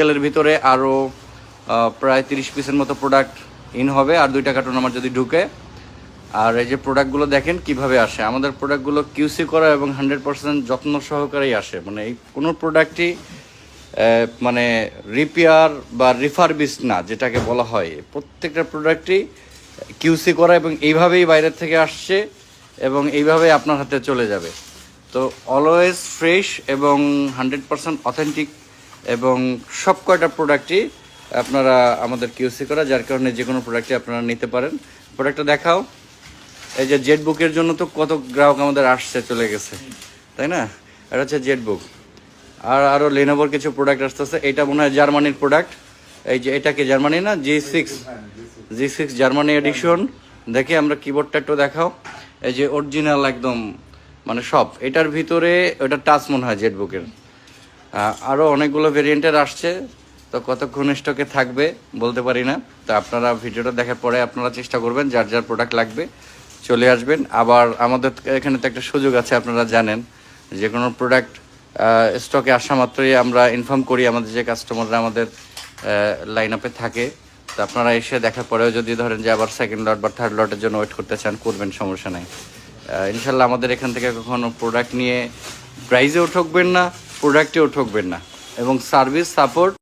এর ভিতরে আরও প্রায় তিরিশ পিসের মতো প্রোডাক্ট ইন হবে, আর দুইটা কার্টুন আমার যদি ঢুকে। আর এই যে প্রোডাক্টগুলো দেখেন কীভাবে আসে। আমাদের প্রোডাক্টগুলো কিউসি করা এবং হান্ড্রেড পার্সেন্ট যত্ন সহকারেই আসে। মানে এই কোনো প্রোডাক্টই মানে রিপেয়ার বা রিফারবিস না, যেটাকে বলা হয়। প্রত্যেকটা প্রোডাক্টই কিউসি করা এবং এইভাবেই বাইরের থেকে আসছে এবং এইভাবে আপনার হাতে চলে যাবে। তো অলওয়েজ ফ্রেশ এবং হান্ড্রেড পার্সেন্ট অথেন্টিক এবং সব কয়টা প্রোডাক্টই আপনারা আমাদের কিউসি করা, যার কারণে যে কোনো প্রোডাক্টই আপনারা নিতে পারেন। প্রোডাক্টটা দেখাও। এই যে জেট বুকের জন্য তো কত গ্রাহক আমাদের আসছে, চলে গেছে। তাই না? এটা হচ্ছে জেট বুক আর আরও লেনোভোর কিছু প্রোডাক্ট আসতেছে। এটা মনে হয় জার্মানির প্রোডাক্ট এই যে এটা কি জার্মানি না? G six G six Germany edition দেখে আমরা কিবোর্ডটা একটু দেখাও। এই যে অরিজিনাল একদম মানে সব। এটার ভিতরে, ওটা টাচ মনে হয় জেট বুকের আরও অনেকগুলো ভেরিয়েন্টের আসছে। তো কতক্ষণ স্টকে থাকবে বলতে পারি না। তো আপনারা ভিডিওটা দেখার পরে আপনারা চেষ্টা করবেন যার যার প্রোডাক্ট লাগবে চলে আসবেন। আবার আমাদের এখানে তো একটা সুযোগ আছে, আপনারা জানেন। যে কোনো প্রোডাক্ট স্টকে আসা মাত্রই আমরা ইনফর্ম করি আমাদের যে কাস্টমাররা আমাদের লাইন আপে থাকে। তো আপনারা এসে দেখার পরেও যদি ধরেন যে আবার সেকেন্ড লট বা থার্ড লটের জন্য ওয়েট করতে চান, করবেন, সমস্যা নাই। ইনশাল্লাহ আমাদের এখান থেকে কখনো প্রোডাক্ট নিয়ে প্রাইজেও ঠকবেন না। প্রোডাক্টেও ঠকবেন না। এবং সার্ভিস সাপোর্ট